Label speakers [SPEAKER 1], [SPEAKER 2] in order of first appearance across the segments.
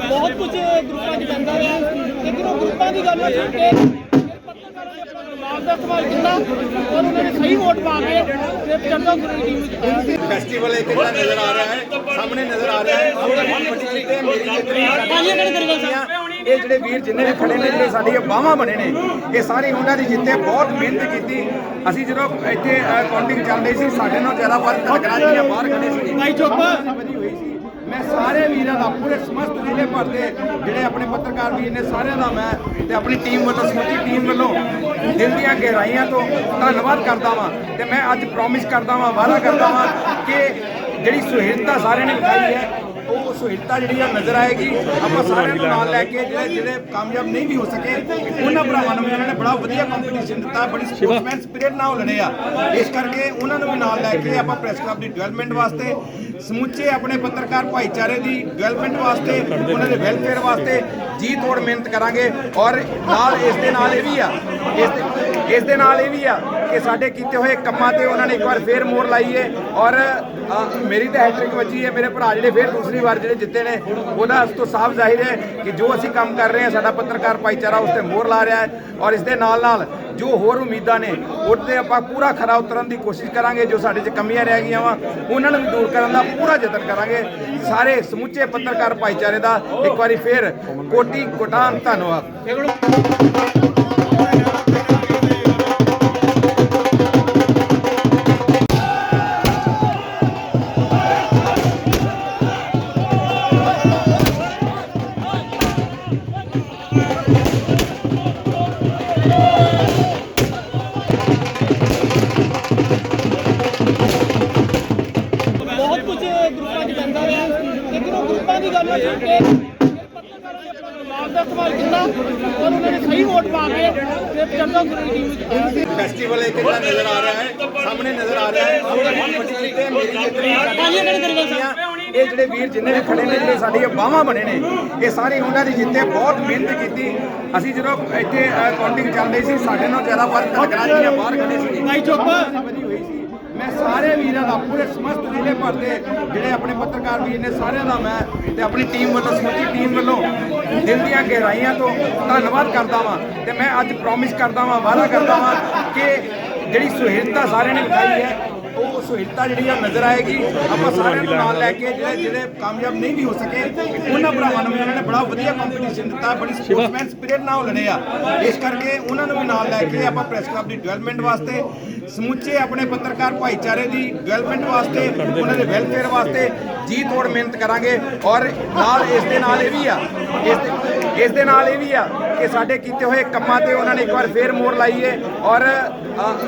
[SPEAKER 1] ਬਹੁਤ ਕੁਝ ਗਰੁੱਪਾਂ 'ਚ ਜਾਂਦਾ ਰਿਹਾ ਲੇਕਿਨ ਉਹ ਗਰੁੱਪਾਂ ਦੀ ਗੱਲ ਨੂੰ ਛੱਡ ਕੇ ਪੱਤਰਕਾਰਾਂ ਨੇ ਆਪਣਾ ਦਿਮਾਗ ਦਾ ਇਸਤੇਮਾਲ ਕੀਤਾ ਔਰ ਉਹਨਾਂ ਨੇ ਸਹੀ ਵੋਟ ਪਾ ਕੇ ਤੇ ਚੰਗਾ ਗੁਰੂ ਟੀਮ ਵਿੱਚ ਪਾਇਆ
[SPEAKER 2] ਫੈਸਟੀਵਲ ਇੱਕ ਜਿਹੜਾ ਨਜ਼ਰ ਆ ਰਿਹਾ ਹੈ? ਸਾਹਮਣੇ ਨਜ਼ਰ ਆ ਰਿਹਾ ਹੈ। ਇਹ ਜਿਹੜੇ ਵੀਰ ਜਿੰਨੇ ਵੀ ਖੜੇ ਨੇ ਜਿਹੜੇ ਸਾਡੀਆਂ ਬਾਹਾਂ ਬਣੇ ਨੇ ਇਹ ਸਾਰੇ ਉਹਨਾਂ ਦੀ ਜਿੱਤੇ ਬਹੁਤ ਮਿਹਨਤ ਕੀਤੀ। ਅਸੀਂ ਜਦੋਂ ਇੱਥੇ ਕਾਊਂਟਿੰਗ ਚੱਲਦੀ ਸੀ ਸਾਡੇ ਨਾਲ ਜ਼ਿਆਦਾ ਫ਼ਰਕ ਲੱਗਣਾ ਜਿਹੜੀਆਂ ਬਾਹਰ ਖੜੇ ਸੀ।
[SPEAKER 1] ਭਾਈ ਚੁੱਪ।
[SPEAKER 2] ਮੈਂ ਸਾਰੇ ਵੀਰਾਂ ਦਾ ਪੂਰੇ ਸਮਸਤ ਜ਼ਿਲ੍ਹੇ ਭਰ ਦੇ ਜਿਹੜੇ ਆਪਣੇ ਪੱਤਰਕਾਰ ਵੀਰ ਨੇ ਸਾਰਿਆਂ ਦਾ ਮੈਂ ਤੇ ਆਪਣੀ ਟੀਮ ਵੱਲੋਂ ਸਮੁੱਚੀ ਟੀਮ ਵੱਲੋਂ ਦਿਲ ਦੀਆਂ ਗਹਿਰਾਈਆਂ ਤੋਂ ਧੰਨਵਾਦ ਕਰਦਾ ਵਾਂ ਤੇ ਮੈਂ ਅੱਜ ਪ੍ਰੋਮਿਸ ਕਰਦਾ ਵਾਂ, ਵਾਅਦਾ ਕਰਦਾ ਵਾਂ ਕਿ ਜਿਹੜੀ ਸੁਹਿਰਦਤਾ ਸਾਰਿਆਂ ਨੇ ਵਿਖਾਈ ਹੈ, ਉਹ ਸੁਹਿਰਦਤਾ ਜਿਹੜੀ ਆ ਨਜ਼ਰ ਆਏਗੀ। ਆਪਾਂ ਸਾਰਿਆਂ ਨੂੰ ਨਾਲ ਲੈ ਕੇ ਜਿਹੜੇ ਜਿਹੜੇ ਕਾਮਯਾਬ ਨਹੀਂ ਵੀ ਹੋ ਸਕੇ, ਉਹਨਾਂ ਭਰਾਵਾਂ ਨੂੰ ਵੀ ਉਹਨਾਂ ਨੇ ਬੜਾ ਵਧੀਆ ਕੰਪੀਟੀਸ਼ਨ ਦਿੱਤਾ, ਬੜੀ ਸਪੋਰਟਸਮੈਨ ਸਪਿਰਿਟ ਨਾਲ ਲੜੇ ਆ। ਇਸ ਕਰਕੇ ਉਹਨਾਂ ਨੂੰ ਵੀ ਨਾਲ ਲੈ ਕੇ ਆਪਾਂ ਪ੍ਰੈਸ ਕਲੱਬ ਦੀ ਡਿਵੈਲਪਮੈਂਟ ਵਾਸਤੇ ਸਮੁੱਚੇ ਆਪਣੇ ਪੱਤਰਕਾਰ ਭਾਈਚਾਰੇ ਦੀ ਡਿਵੈਲਪਮੈਂਟ ਵਾਸਤੇ, ਉਹਨਾਂ ਦੇ ਵੈਲਫੇਅਰ ਵਾਸਤੇ ਜੀ ਤੋੜ ਮਿਹਨਤ ਕਰਾਂਗੇ ਔਰ ਨਾਲ ਇਸ ਦੇ ਨਾਲ ਇਹ ਵੀ ਆ, ਇਸ ਦੇ ਇਸ ਦੇ ਨਾਲ ਇਹ ਵੀ ਆ ਕਿ ਸਾਡੇ ਕੀਤੇ ਹੋਏ ਕੰਮਾਂ ਤੇ ਉਹਨਾਂ ਨੇ ਇੱਕ ਵਾਰ ਫੇਰ ਮੋਹਰ ਲਾਈ ਹੈ ਔਰ ਮੇਰੀ ਤਾਂ ਹੈਟ੍ਰਿਕ ਵੱਜੀ ਹੈ ਮੇਰੇ ਭਰਾ ਜਿਹੜੇ ਫੇਰ ਦੂਸਰੀ ਵਾਰ ਜਿਹੜੇ ਜਿੱਤੇ ਨੇ, ਉਹਦਾ ਉਸ ਤੋਂ ਸਾਫ਼ ਜ਼ਾਹਿਰ ਹੈ ਕਿ ਜੋ ਅਸੀਂ ਕੰਮ ਕਰ ਰਹੇ ਹਾਂ, ਸਾਡਾ ਪੱਤਰਕਾਰ ਭਾਈਚਾਰਾ ਉਸ ਤੇ ਮੋਹਰ ਲਾ ਰਿਹਾ ਹੈ। ਔਰ ਇਸ ਦੇ ਨਾਲ ਨਾਲ ਜੋ ਹੋਰ ਉਮੀਦਾਂ ਨੇ ਉਹਤੇ ਆਪਾਂ ਪੂਰਾ ਖਰਾ ਉਤਰਨ ਦੀ ਕੋਸ਼ਿਸ਼ ਕਰਾਂਗੇ, ਜੋ ਸਾਡੇ 'ਚ ਕਮੀਆਂ ਰਹਿ ਗਈਆਂ ਵਾ, ਉਹਨਾਂ ਨੂੰ ਦੂਰ ਕਰਨ ਦਾ ਪੂਰਾ ਯਤਨ ਕਰਾਂਗੇ। ਸਾਰੇ ਸਮੁੱਚੇ ਪੱਤਰਕਾਰ ਭਾਈਚਾਰੇ ਦਾ ਇੱਕ ਵਾਰੀ ਫੇਰ ਕੋਟੀ ਕੋਟਾਨ ਧੰਨਵਾਦ।
[SPEAKER 1] ਚੰਗਾ ਗੁਰੂ ਟੀਮ ਵਿੱਚ ਪਾਇਆ
[SPEAKER 2] ਫੈਸਟੀਵਲ ਇੱਕ ਜਿਹੜਾ ਨਜ਼ਰ ਆ ਰਿਹਾ ਹੈ? ਸਾਹਮਣੇ ਨਜ਼ਰ ਆ ਰਿਹਾ ਹੈ। ਵੱਡੀ ਤੇ ਮੇਰੀ ਜਿਤਨੀ ਇਹ ਜਿਹੜੇ ਵੀਰ ਜਿੰਨੇ ਵੀ ਖੜੇ ਨੇ ਜਿਹੜੇ ਸਾਡੀਆਂ ਬਾਹਾਂ ਬਣੇ ਨੇ ਇਹ ਸਾਰੇ ਉਹਨਾਂ ਦੀ ਜਿੱਤੇ ਬਹੁਤ ਮਿਹਨਤ ਕੀਤੀ। ਅਸੀਂ ਜਦੋਂ ਇੱਥੇ ਕਾਊਂਟਿੰਗ ਚੱਲਦੀ ਸੀ ਸਾਡੇ ਨਾਲ ਜ਼ਿਆਦਾ ਲੱਗਣਾ ਜਿਹੜੀਆਂ ਬਾਹਰ ਖੜੇ ਸੀ।
[SPEAKER 1] ਭਾਈ ਚੁੱਪ।
[SPEAKER 2] ਵਧੀ ਹੋਈ ਸੀ। ਮੈਂ ਸਾਰੇ ਵੀਰਾਂ ਦਾ ਪੂਰੇ ਸਮਸਤ ਜ਼ਿਲ੍ਹੇ ਭਰ ਦੇ ਜਿਹੜੇ ਆਪਣੇ ਪੱਤਰਕਾਰ ਵੀਰ ਨੇ ਸਾਰਿਆਂ ਦਾ ਮੈਂ ਤੇ ਆਪਣੀ ਟੀਮ ਵੱਲੋਂ, ਸਮੁੱਚੀ ਟੀਮ ਵੱਲੋਂ ਦਿਲ ਦੀਆਂ ਗਹਿਰਾਈਆਂ ਤੋਂ ਧੰਨਵਾਦ ਕਰਦਾ ਵਾਂ ਤੇ ਮੈਂ ਅੱਜ ਪ੍ਰੋਮਿਸ ਕਰਦਾ ਵਾਂ, ਵਾਅਦਾ ਕਰਦਾ ਵਾਂ ਕਿ ਜਿਹੜੀ ਸੁਹਿਰਦਤਾ ਸਾਰਿਆਂ ਨੇ ਵਿਖਾਈ ਹੈ, ਉਹ ਸੁਹਿਰਦਤਾ ਜਿਹੜੀ ਆ ਨਜ਼ਰ ਆਏਗੀ। ਆਪਾਂ ਸਾਰਿਆਂ ਨੂੰ ਨਾਲ ਲੈ ਕੇ ਜਿਹੜੇ ਜਿਹੜੇ ਕਾਮਯਾਬ ਨਹੀਂ ਵੀ ਹੋ ਸਕੇ, ਉਹਨਾਂ ਭਰਾਵਾਂ ਨੂੰ ਵੀ ਉਹਨਾਂ ਨੇ ਬੜਾ ਵਧੀਆ ਕੰਪੀਟੀਸ਼ਨ ਦਿੱਤਾ, ਬੜੀ ਸਪੋਰਟਸਮੈਨ ਸਪਿਰਿਟ ਨਾਲ ਲੜੇ ਆ। ਇਸ ਕਰਕੇ ਉਹਨਾਂ ਨੂੰ ਵੀ ਨਾਲ ਲੈ ਕੇ ਆਪਾਂ ਪ੍ਰੈਸ ਕਲੱਬ ਦੀ ਡਿਵੈਲਪਮੈਂਟ ਵਾਸਤੇ ਸਮੁੱਚੇ ਆਪਣੇ ਪੱਤਰਕਾਰ ਭਾਈਚਾਰੇ ਦੀ ਡਿਵੈਲਪਮੈਂਟ ਵਾਸਤੇ, ਉਹਨਾਂ ਦੇ ਵੈਲਫੇਅਰ ਵਾਸਤੇ ਜੀ ਤੋੜ ਮਿਹਨਤ ਕਰਾਂਗੇ ਔਰ ਨਾਲ ਇਸ ਦੇ ਨਾਲ ਇਹ ਵੀ ਆ, ਇਸ ਦੇ ਇਸ ਦੇ ਨਾਲ ਇਹ ਵੀ ਆ ਕਿ ਸਾਡੇ ਕੀਤੇ ਹੋਏ ਕੰਮਾਂ ਤੇ ਉਹਨਾਂ ਨੇ ਇੱਕ ਵਾਰ ਫੇਰ ਮੋਹਰ ਲਾਈ ਹੈ ਔਰ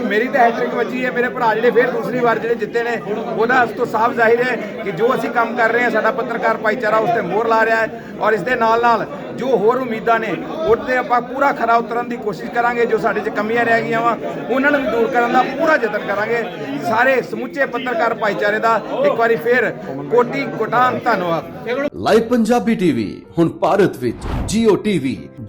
[SPEAKER 2] ਮੇਰੀ ਤਾਂ ਹੈਟ੍ਰਿਕ ਵੱਜੀ ਹੈ ਮੇਰੇ ਭਰਾ ਜਿਹੜੇ ਫੇਰ ਦੂਸਰੀ ਵਾਰ ਜਿਹੜੇ ਜਿੱਤੇ ਨੇ ਉਹਦਾ ਉਸ ਤੋਂ ਸਾਫ਼ ਜ਼ਾਹਿਰ ਹੈ ਕਿ ਜੋ ਅਸੀਂ ਕੰਮ ਕਰ ਰਹੇ ਹਾਂ ਸਾਡਾ ਪੱਤਰਕਾਰ ਭਾਈਚਾਰਾ ਉਸ ਤੇ ਮੋਹਰ ਲਾ ਰਿਹਾ ਹੈ ਔਰ ਇਸ ਦੇ ਨਾਲ ਨਾਲ ਜੋ ਹੋਰ ਉਮੀਦਾਂ ਨੇ ਉਹਤੇ ਆਪਾਂ ਪੂਰਾ ਖਰਾ ਉਤਰਨ ਦੀ ਕੋਸ਼ਿਸ਼ ਕਰਾਂਗੇ ਜੋ ਸਾਡੇ 'ਚ ਕਮੀਆਂ ਰਹਿ ਗਈਆਂ ਵਾ ਉਹਨਾਂ ਨੂੰ ਵੀ ਦੂਰ ਕਰਨ ਦਾ ਪੂਰਾ ਯਤਨ ਕਰਾਂਗੇ। ਸਾਰੇ ਸਮੁੱਚੇ ਪੱਤਰਕਾਰ ਭਾਈਚਾਰੇ ਦਾ ਇੱਕ ਵਾਰੀ ਫੇਰ ਕੋਟੀ ਕੋਟਾਨ ਧੰਨਵਾਦ।
[SPEAKER 3] ਲਾਈਵ ਪੰਜਾਬੀ ਟੀਵੀ ਹੁਣ ਭਾਰਤ ਵਿੱਚ Jio TV,